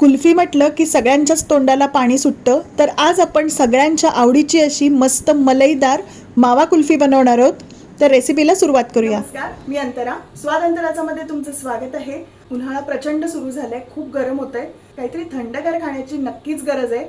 कुल्फी म्हटलं की सगळ्यांच्याच तोंडाला पाणी सुटतं तर आज आपण सगळ्यांच्या आवडीची अशी मस्त मलईदार मावा कुल्फी बनवणार आहोत. तर रेसिपीला सुरुवात करूया. नमस्कार मी अंतरा. स्वाद अंतराचा मध्ये तुमचं स्वागत आहे. उन्हाळा प्रचंड सुरू झालाय खूप गरम होत आहे काहीतरी थंडगार खाण्याची नक्कीच गरज आहे.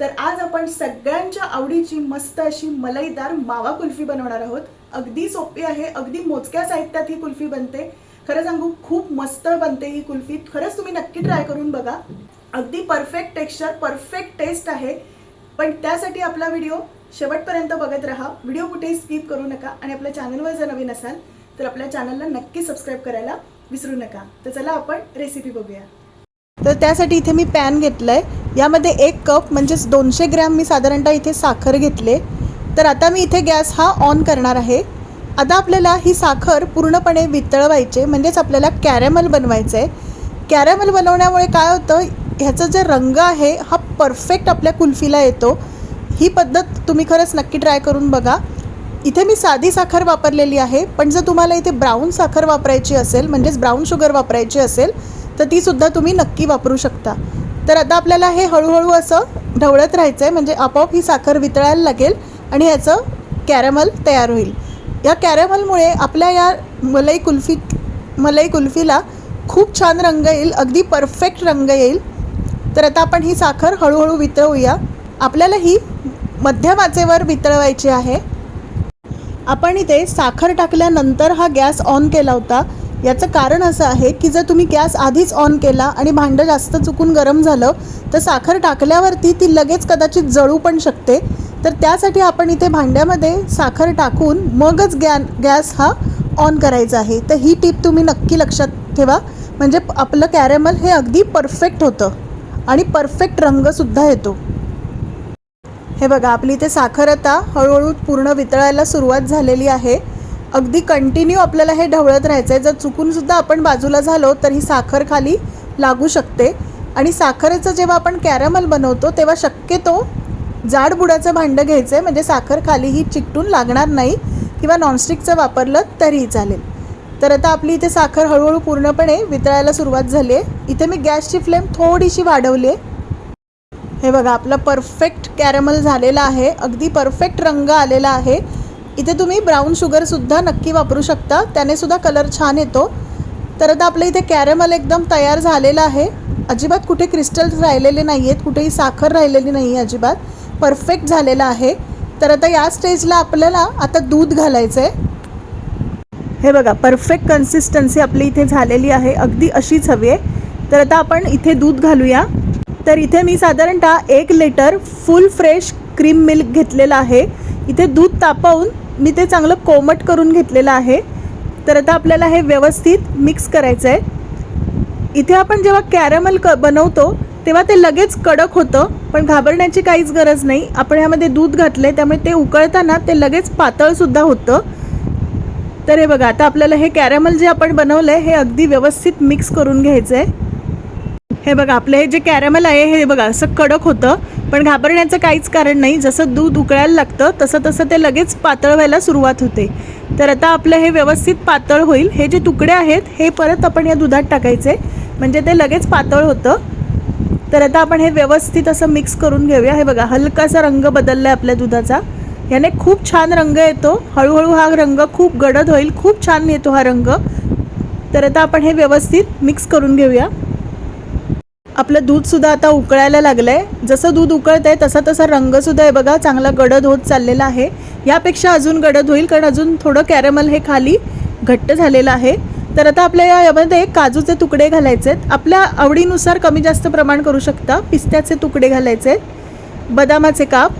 तर आज आपण सगळ्यांच्या आवडीची मस्त अशी मलईदार मावा कुल्फी बनवणार आहोत. अगदी सोपी आहे अगदी मोजक्या साहित्यात ही कुल्फी बनते. खरं सांगू खूप मस्त बनते ही कुल्फी. खरंच तुम्ही नक्की ट्राय करून बघा. अगदी परफेक्ट टेक्स्चर परफेक्ट टेस्ट आहे. पण त्यासाठी आपला व्हिडिओ शेवटपर्यंत बघत राहा. व्हिडिओ कुठेही स्किप करू नका आणि आपल्या चॅनलवर जर नवीन असाल तर आपल्या चॅनलला नक्की सबस्क्राईब करायला विसरू नका. तर चला आपण रेसिपी बघूया. तर त्यासाठी इथे मी पॅन घेतलं आहे यामध्ये एक कप म्हणजेच दोनशे ग्रॅम मी साधारणतः इथे साखर घेतले तर आता मी इथे गॅस हा ऑन करणार आहे. आता आपल्याला ही साखर पूर्णपणे वितळवायचे म्हणजेच आपल्याला कॅरेमल बनवायचं आहे. कॅरेमल बनवण्यामुळे काय होतं? ह्याचा जे रंग आहे हा परफेक्ट आपल्या कुल्फीला येतो. ही पद्धत तुम्ही खरंच नक्की ट्राय करून बघा. इथे मी साधी साखर वापरलेली आहे. पण जर तुम्हाला इथे ब्राऊन साखर वापरायची असेल म्हणजेच ब्राऊन शुगर वापरायची असेल तर तीसुद्धा तुम्ही नक्की वापरू शकता. तर आता आपल्याला हे हळूहळू असं ढवळत राहायचं आहे म्हणजे आपोआप ही साखर वितळायला लागेल आणि ह्याचं कॅरमल तयार होईल. या कॅरेमलमुळे आपल्या या मलई कुल्फी मलई कुल्फीला खूप छान रंग येईल अगदी परफेक्ट रंग येईल. तर आता आपण ही साखर हळूहळू वितळवूया. आपल्याला ही मध्यम आचेवर वितळवायची आहे. आपण इथे साखर टाकल्यानंतर हा गॅस ऑन केला होता. याचं कारण असं आहे की जर तुम्ही गॅस आधीच ऑन केला आणि भांडं जास्त चुकून गरम झालं तर साखर टाकल्यावरती ती लगेच कदाचित जळू पण शकते. तर त्यासाठी आपण इथे भांड्यामध्ये साखर टाकून मगच गॅ गॅस हा ऑन करायचा आहे. तर ही टीप तुम्ही नक्की लक्षात ठेवा. म्हणजे आपलं कॅरेमल हे अगदी परफेक्ट होतं आणि परफेक्ट रंगसुद्धा येतो. हे बघा आपली इथे साखर आता हळूहळू पूर्ण वितळायला सुरुवात झालेली आहे. अगदी कंटिन्यू आपल्याला हे ढवळत राहायचं आहे जर चुकूनसुद्धा आपण बाजूला झालो तर ही साखर खाली लागू शकते. आणि साखरेचं जेव्हा आपण कॅरमल बनवतो तेव्हा शक्यतो जाड बुडाचं भांडं घ्यायचं आहे म्हणजे साखर खाली ही चिकटून लागणार नाही किंवा नॉनस्टिकचं वापरलं तरीही चालेल. तर आता आपली इथे साखर हळूहळू पूर्णपणे वितळायला सुरुवात झाली आहे इथे मी गॅसची फ्लेम थोडीशी वाढवली आहे हे बघा आपलं परफेक्ट कॅरमल झालेला आहे. अगदी परफेक्ट रंग आलेला आहे. इथे तुम्ही ब्राऊन शुगरसुद्धा नक्की वापरू शकता. त्याने सुद्धा कलर छान येतो. तर आता आपलं इथे कॅरमल एकदम तयार झालेलं आहे. अजिबात कुठे क्रिस्टल्स राहिलेले नाही आहेत कुठेही साखर राहिलेली नाही आहे अजिबात. परफेक्ट झालेला आहे. तर आता या स्टेजला आपल्याला आता दूध घालायचं आहे हे बघा परफेक्ट कन्सिस्टन्सी आपली इथे झालेली आहे. अगदी अशीच हवी आहे. तर आता आपण इथे दूध घालूया. तर इथे मी साधारणतः एक litre full fresh cream milk घेतलेलं आहे. इथे दूध तापवून मी ते चांगलं कोमट करून घेतलेलं आहे. तर आता आपल्याला हे व्यवस्थित मिक्स करायचं आहे. इथे आपण जेव्हा कॅरमल क बनवतो तेव्हा ते लगेच कडक होतं पण घाबरण्याची काहीच गरज नाही. आपण ह्यामध्ये दूध घातलं आहे त्यामुळे ते उकळताना ते लगेच पातळसुद्धा होतं. तर हे बघा आता आपल्याला हे कॅरमल जे आपण बनवलं आहे हे अगदी व्यवस्थित मिक्स करून घ्यायचं आहे हे बघा आपलं हे जे कॅरमल आहे हे बघा असं कडक होतं पण घाबरण्याचं काहीच कारण नाही. जसं दूध उकळायला लागतं तसं तसं ते लगेच पातळ व्हायला सुरुवात होते. तर आता आपलं हे व्यवस्थित पातळ होईल. हे जे तुकडे आहेत हे परत आपण या दुधात टाकायचे. म्हणजे ते लगेच पातळ होतं. तर आता आपण हे व्यवस्थित असं मिक्स करून घेऊया. हे बघा हलकासा रंग बदलला आहे आपल्या दुधाचा. याने खूप छान रंग येतो. हळूहळू हा रंग खूप गडद होईल. खूप छान येतो हा रंग. तर आता आपण हे व्यवस्थित मिक्स करून घेऊया. आपलं दूधसुद्धा आता उकळायला लागलं आहे जसं दूध उकळतं आहे तसा तसा रंगसुद्धा आहे बघा चांगला गडद होत चाललेला आहे. यापेक्षा अजून गडद होईल कारण अजून थोडं कॅरमल हे खाली घट्ट झालेलं आहे. तर आता आपल्या यामध्ये काजूचे तुकडे घालायचे आहेत आपल्या आवडीनुसार कमी जास्त प्रमाण करू शकता. पिस्त्याचे तुकडे घालायचे आहेत बदामाचे काप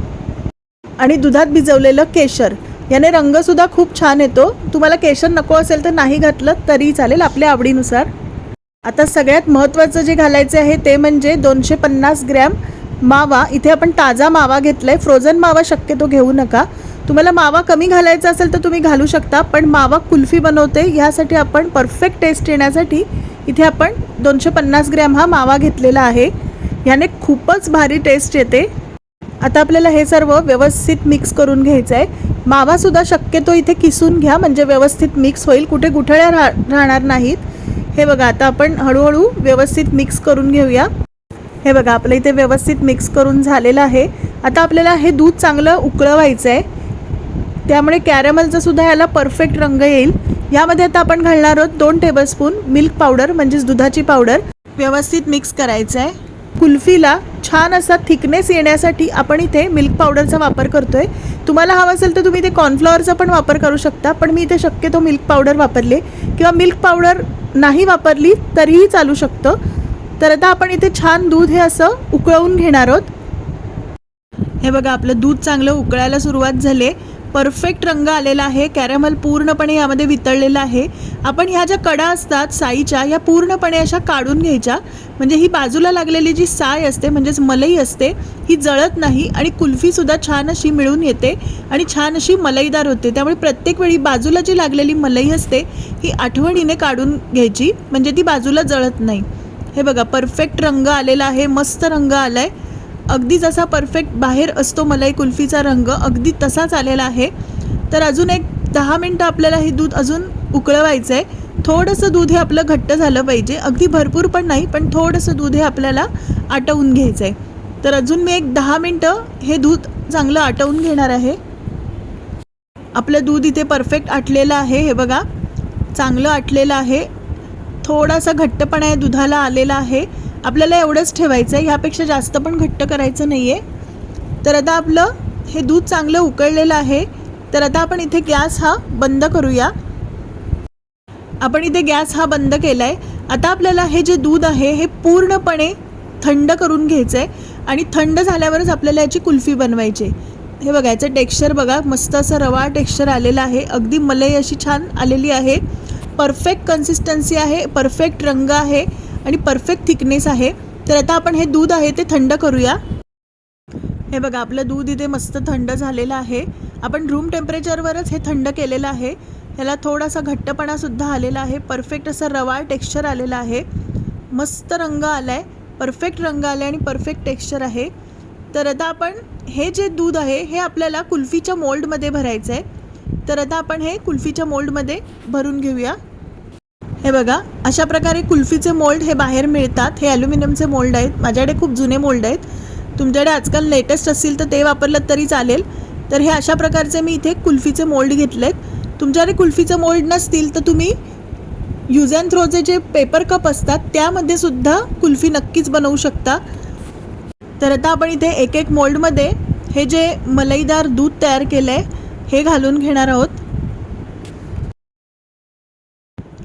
आणि दुधात भिजवलेलं केशर. याने रंगसुद्धा खूप छान येतो. तुम्हाला केशर नको असेल तर नाही घातलं तरी चालेल आपल्या आवडीनुसार. आता सगळ्यात महत्त्वाचं जे घालायचं आहे ते म्हणजे दोनशे पन्नास ग्रॅम मावा. इथे आपण ताजा मावा घेतला आहे फ्रोझन मावा शक्यतो घेऊ नका. तुम्हाला मावा कमी घालायचा असेल तर तुम्ही घालू शकता पण मावा कुल्फी बनवते. ह्यासाठी आपण परफेक्ट टेस्ट येण्यासाठी इथे आपण दोनशे पन्नास ग्रॅम हा मावा घेतलेला आहे. ह्याने खूपच भारी टेस्ट येते. आता आपल्याला हे सर्व व्यवस्थित मिक्स करून घ्यायचं आहे मावासुद्धा शक्यतो इथे किसून घ्या म्हणजे व्यवस्थित मिक्स होईल. कुठे गुठळ्या राह राहणार नाहीत. हे बघा आता आपण हळूहळू व्यवस्थित मिक्स करून घेऊया. हे बघा आपलं इथे व्यवस्थित मिक्स करून झालेलं आहे. आता आपल्याला हे दूध चांगलं उकळवायचं आहे त्यामुळे कॅरमलचासुद्धा याला परफेक्ट रंग येईल. यामध्ये आता आपण घालणार आहोत दोन टेबलस्पून मिल्क पावडर म्हणजेच दुधाची पावडर व्यवस्थित मिक्स करायचं आहे कुल्फीला छान असा थिकनेस येण्यासाठी आपण इथे मिल्क पावडरचा वापर करतो आहे तुम्हाला हवं असेल तर तुम्ही इथे कॉर्नफ्लॉवरचा पण वापर करू शकता पण मी इथे शक्यतो मिल्क पावडर वापरले. किंवा मिल्क पावडर नाही वापरली तरीही चालू शकतं. तर आता आपण इथे छान दूध हे असं उकळवून घेणार आहोत. हे बघा आपलं दूध चांगलं उकळायला सुरुवात झाली परफेक्ट रंग आलेला आहे कॅरमल पूर्णपणे यामध्ये वितळलेला आहे. आपण ह्या ज्या कडा असतात साईच्या या पूर्णपणे अशा काढून घ्यायच्या. म्हणजे ही बाजूला लागलेली जी साय असते म्हणजेच मलई असते ही जळत नाही आणि कुल्फीसुद्धा छान अशी मिळून येते आणि छान अशी मलईदार होते. त्यामुळे प्रत्येक वेळी बाजूला जी लागलेली मलई असते ही आठवणीने काढून घ्यायची. म्हणजे ती बाजूला जळत नाही. हे बघा परफेक्ट रंग आलेला आहे मस्त रंग आला आहे अगदी जसा परफेक्ट बाहेर असतो मलाई कुल्फीचा रंग अगदी तसाच आलेला आहे. तर अजून एक दहा मिनटं आपल्याला हे दूध अजून उकळवायचं आहे थोडंसं दूध हे आपलं घट्ट झालं पाहिजे. अगदी भरपूर पण नाही पण थोडंसं दूध हे आपल्याला आटवून घ्यायचं आहे तर अजून मी एक दहा मिनटं हे दूध चांगलं आटवून घेणार आहे. आपलं दूध इथे परफेक्ट आटलेलं आहे. हे बघा चांगलं आटलेलं आहे. थोडासा घट्टपणा या दुधाला आलेला आहे. आपल्याला एवढंच ठेवायचं आहे. ह्यापेक्षा जास्त पण घट्ट करायचं नाही आहे तर आता आपलं हे दूध चांगलं उकळलेलं आहे. तर आता आपण इथे गॅस हा बंद करूया. आपण इथे गॅस हा बंद केला आहे आता आपल्याला हे जे दूध आहे हे पूर्णपणे थंड करून घ्यायचं आहे आणि थंड झाल्यावरच आपल्याला याची कुल्फी बनवायची आहे. हे बघा याचं टेक्स्चर बघा. मस्त असं रवा टेक्स्चर आलेलं आहे. अगदी मलई अशी छान आलेली आहे. परफेक्ट कन्सिस्टन्सी आहे. परफेक्ट रंग आहे. आणि परफेक्ट थिकनेस आहे. तर आता आपण हे दूध आहे ते थंड करूया. हे बघा आपलं दूध इथे मस्त थंड झालेलं आहे. आपण रूम टेम्परेचरवरच हे थंड केलेलं आहे. ह्याला थोडासा घट्टपणासुद्धा आलेला आहे. परफेक्ट असा रवा टेक्स्चर आलेला आहे. मस्त रंग आला आहे परफेक्ट रंग आला आहे आणि परफेक्ट टेक्स्चर आहे. तर आता आपण हे जे दूध आहे हे आपल्याला कुल्फीच्या मोल्डमध्ये भरायचं आहे तर आता आपण हे कुल्फीच्या मोल्डमध्ये भरून घेऊया. हे बघा अशा प्रकारे कुल्फीचे मोल्ड हे बाहेर मिळतात. हे ॲल्युमिनियमचे मोल्ड आहेत. माझ्याकडे खूप जुने मोल्ड आहेत. तुमच्याकडे आजकाल लेटेस्ट असतील तर ते वापरलं तरी चालेल. तर हे अशा प्रकारचे मी इथे कुल्फीचे मोल्ड घेतले आहेत तुमच्याकडे कुल्फीचे मोल्ड नसतील तर तुम्ही यूज अँड थ्रोचे जे पेपर कप असतात त्यामध्ये सुद्धा कुल्फी नक्कीच बनवू शकता. तर आता आपण इथे एक एक मोल्डमध्ये हे जे मलईदार दूध तयार केलं आहे हे घालून घेणार आहोत.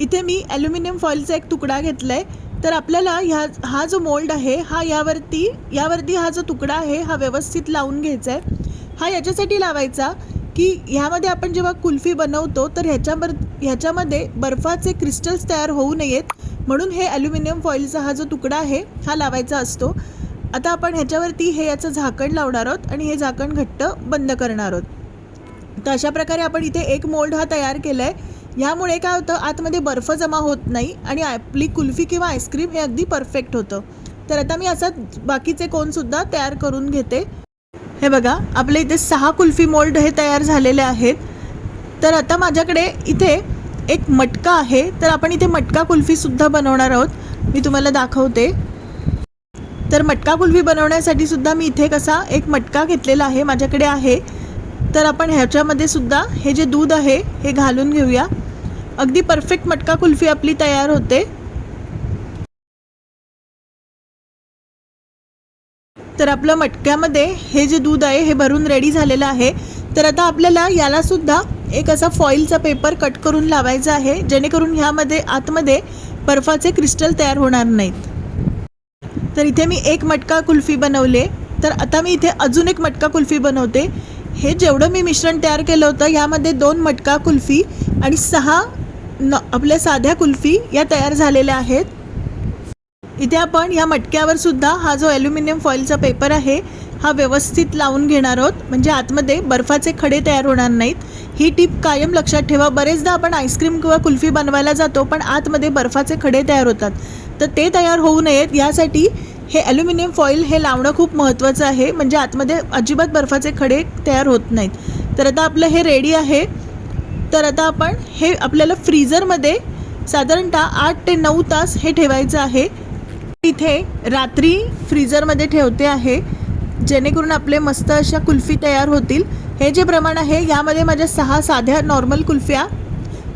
इथे मी ॲल्युमिनियम फॉईलचा एक तुकडा घेतला आहे तर आपल्याला ह्या हा जो मोल्ड आहे हा यावरती यावरती हा जो तुकडा आहे हा व्यवस्थित लावून घ्यायचा आहे हा याच्यासाठी लावायचा की ह्यामध्ये आपण जेव्हा कुल्फी बनवतो तर ह्याच्यावर ह्याच्यामध्ये बर्फाचे क्रिस्टल्स तयार होऊ नयेत. म्हणून हे ॲल्युमिनियम फॉईलचा हा जो तुकडा आहे हा लावायचा असतो. आता आपण ह्याच्यावरती हे याचं झाकण लावणार आहोत आणि हे झाकण घट्ट बंद करणार आहोत. तर अशा प्रकारे आपण इथे एक मोल्ड हा तयार केला आहे ह्यामुळे काय होतं आतमध्ये बर्फ जमा होत नाही आणि आपली कुल्फी किंवा आईस्क्रीम हे अगदी परफेक्ट होतं. तर आता मी असं बाकीचे कोणसुद्धा तयार करून घेते. हे बघा आपल्या इथे सहा कुल्फी मोल्ड हे तयार झालेले आहेत. तर आता माझ्याकडे इथे एक मटका आहे. तर आपण इथे मटका कुल्फीसुद्धा बनवणार आहोत. मी तुम्हाला दाखवते. तर मटका कुल्फी बनवण्यासाठी सुद्धा मी इथे कसा एक मटका घेतलेला आहे माझ्याकडे आहे. तर आपण ह्याच्यामध्ये सुद्धा हे जे दूध आहे हे घालून घेऊया. अगदी परफेक्ट मटका कुल्फी आपली तयार होते. तर आपलं मटक्यामध्ये हे जे दूध आहे हे भरून रेडी झालेलं आहे. तर आता आपल्याला याला सुद्धा एक असा फॉईलचा पेपर कट करून लावायचा आहे जेणेकरून ह्यामध्ये आतमध्ये बर्फाचे क्रिस्टल तयार होणार नाहीत. तर इथे मी एक मटका कुल्फी बनवले. तर आता मी इथे अजून एक मटका कुल्फी बनवते. हे जेवढं मी मिश्रण तयार केलं होतं यामध्ये दोन मटका कुल्फी आणि सहा न आपल्या साध्या कुल्फी या तयार झालेल्या आहेत. इथे आपण या मटक्यावर सुद्धा हा जो ॲल्युमिनियम फॉईलचा पेपर आहे हा व्यवस्थित लावून घेणार आहोत. म्हणजे आतमध्ये बर्फाचे खडे तयार होणार नाहीत. ही टीप कायम लक्षात ठेवा. बरेचदा आपण आईस्क्रीम किंवा कुल्फी बनवायला जातो पण आतमध्ये बर्फाचे खडे तयार होतात. तर ते तयार होऊ नयेत. यासाठी हे ॲल्युमिनियम फॉईल हे लावणं खूप महत्त्वाचं आहे. म्हणजे आतमध्ये अजिबात बर्फाचे खडे तयार होत नाहीत. तर आता आपलं हे रेडी आहे. तर आता आपण हे आपल्याला फ्रीजरमध्ये साधारणतः आठ ते नऊ तास हे ठेवायचं आहे. इथे रात्री फ्रीजरमध्ये ठेवते आहे जेणेकरून आपले मस्त अशा कुल्फी तयार होतील. हे जे प्रमाण आहे यामध्ये माझ्या सहा साध्या नॉर्मल कुल्फ्या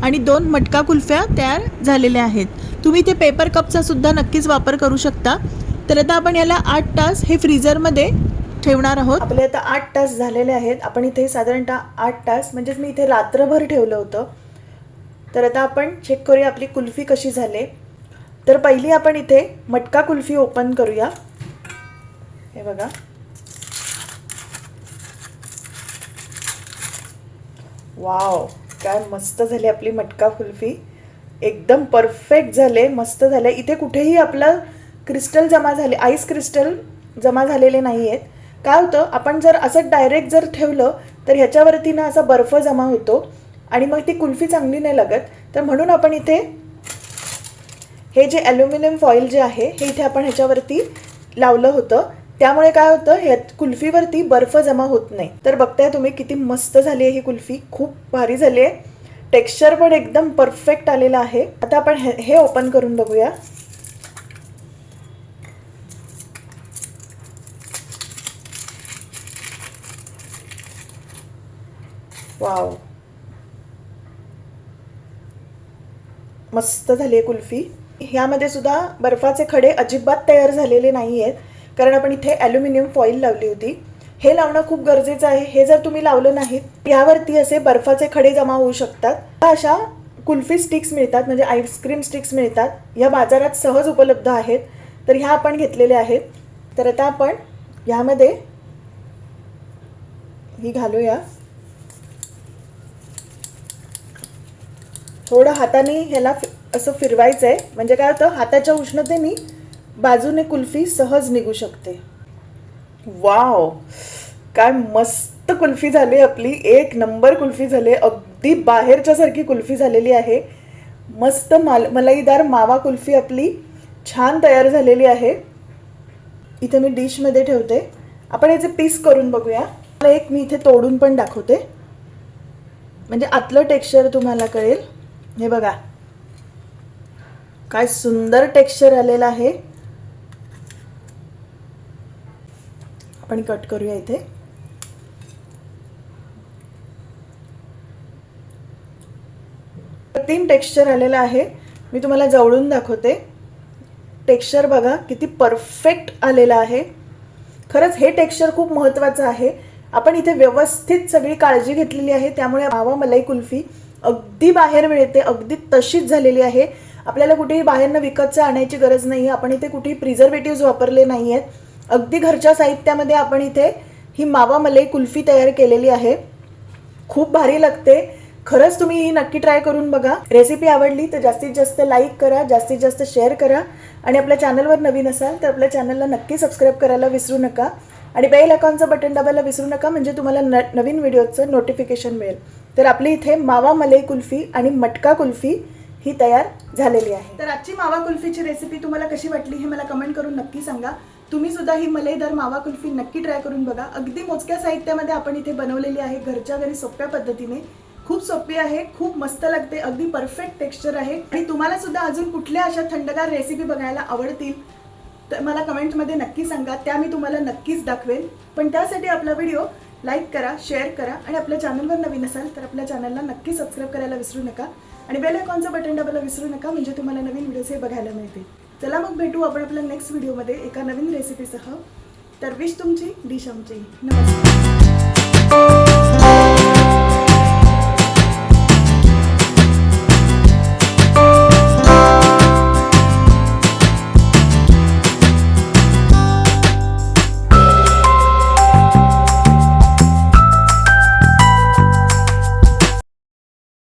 आणि दोन मटका कुल्फ्या तयार झालेल्या आहेत. तुम्ही ते पेपर कपचा सुद्धा नक्कीच वापर करू शकता. तर आता आपण याला आठ तास हे फ्रीजरमध्ये ठेवणार आहोत. आपले आता आठ तास झालेले आहेत. आपण इथे साधारणतः आठ तास म्हणजेच मी इथे रात्रभर ठेवलं होतं. तर आता आपण चेक करूया आपली कुल्फी कशी झाले. तर पहिली आपण इथे मटका कुल्फी ओपन करूया. हे बघा. वाव काय मस्त झाली आपली मटका कुल्फी. एकदम परफेक्ट झाले मस्त झाले. इथे कुठेही आपलं क्रिस्टल जमा झाले आईस क्रिस्टल जमा झालेले नाही आहेत काय होतं आपण जर असं डायरेक्ट जर ठेवलं तर ह्याच्यावरती ना असा बर्फ जमा होतो आणि मग ती कुल्फी चांगली नाही लागत. तर म्हणून आपण इथे हे जे ॲल्युमिनियम फॉईल जे आहे हे इथे आपण ह्याच्यावरती लावलं होतं. त्यामुळे काय होतं ह्या कुल्फीवरती बर्फ जमा होत नाही. तर बघताय तुम्ही किती मस्त झाली आहे ही कुल्फी. खूप भारी झाली आहे. टेक्स्चर पण एकदम परफेक्ट आलेलं आहे. आता आपण हे हे ओपन करून बघूया. वाव मस्त झाली आहे कुल्फी. ह्यामध्ये सुद्धा बर्फाचे खडे अजिबात तयार झालेले नाही आहेत कारण आपण इथे ॲल्युमिनियम फॉईल लावली होती. हे लावणं खूप गरजेचं आहे. हे जर तुम्ही लावलं नाहीत यावरती असे बर्फाचे खडे जमा होऊ शकतात. अशा कुल्फी स्टिक्स मिळतात म्हणजे आईस्क्रीम स्टिक्स मिळतात. या बाजारात सहज उपलब्ध आहेत. तर ह्या आपण घेतलेल्या आहेत. तर आता आपण ह्यामध्ये ही घालूया. थोडं हाताने ह्याला असं फिरवायचं आहे म्हणजे काय होतं हाताच्या उष्णतेने बाजूने कुल्फी सहज निघू शकते. वाव! काय मस्त कुल्फी झाली आपली. एक नंबर कुल्फी झाली. अगदी बाहेरच्या सारखी कुल्फी झालेली आहे. मस्त माल मलाईदार मावा कुल्फी आपली छान तयार झालेली आहे. इथे मी डिशमध्ये ठेवते. आपण याचे पीस करून बघूया. एक मी इथे तोडून पण दाखवते. म्हणजे आतलं टेक्स्चर तुम्हाला कळेल. हे बघा. काय सुंदर टेक्स्चर आलेलं आहे. आपण कट करूया इथे. तीन टेक्स्चर आलेलं आहे. मी तुम्हाला जवळून दाखवते. टेक्स्चर बघा किती परफेक्ट आलेलं आहे. खरंच हे टेक्स्चर खूप महत्त्वाचं आहे. आपण इथे व्यवस्थित सगळी काळजी घेतलेली आहे. त्यामुळे मावा मलाई कुल्फी अगदी बाहेर मिळते अगदी तशीच झालेली आहे. आपल्याला कुठेही बाहेरनं विकतचं आणायची गरज नाही आपण इथे कुठेही प्रिझर्वेटिव्ज वापरले नाही आहेत अगदी घरच्या साहित्यामध्ये आपण इथे ही मावा मलई कुल्फी तयार केलेली आहे. खूप भारी लागते. खरंच तुम्ही ही नक्की ट्राय करून बघा. रेसिपी आवडली तर जास्तीत जास्त लाईक करा जास्तीत जास्त शेअर करा. आणि आपल्या चॅनलवर नवीन असाल तर आपल्या चॅनलला नक्की सबस्क्राईब करायला विसरू नका. आणि बेल आयकॉनचं बटन दाबायला विसरू नका म्हणजे तुम्हाला न नवीन व्हिडिओचं नोटिफिकेशन मिळेल. तर आपली इथे मावा मलई कुल्फी आणि मटका कुल्फी ही तयार झालेली आहे. तर आजची मावा कुल्फीची रेसिपी तुम्हाला कशी वाटली हे मला कमेंट करून नक्की सांगा. तुम्ही सुद्धा ही मलईदार मावा कुल्फी नक्की ट्राय करून बघा. अगदी मोजक्या साहित्यामध्ये आपण इथे बनवलेली आहे घरच्या घरी सोप्या पद्धतीने. खूप सोपी आहे खूप मस्त लागते अगदी परफेक्ट टेक्स्चर आहे. आणि तुम्हाला सुद्धा अजून कुठल्या अशा थंडगार रेसिपी बघायला आवडतील तर मला कमेंटमध्ये नक्की सांगा त्या मी तुम्हाला नक्कीच दाखवेन. पण त्यासाठी आपला व्हिडिओ लाईक करा शेअर करा आणि आपल्या चॅनलवर नवीन असाल तर आपल्या चॅनलला नक्की सबस्क्राईब करायला विसरू नका आणि बेल आयकॉनचं बटन दाबायला विसरू नका म्हणजे तुम्हाला नवीन व्हिडिओज हे बघायला मिळतील. चला मग भेटू आपण आपल्या नेक्स्ट व्हिडिओमध्ये एका नवीन रेसिपीसह तर विश तुमची डिश आमची. नमस्कार.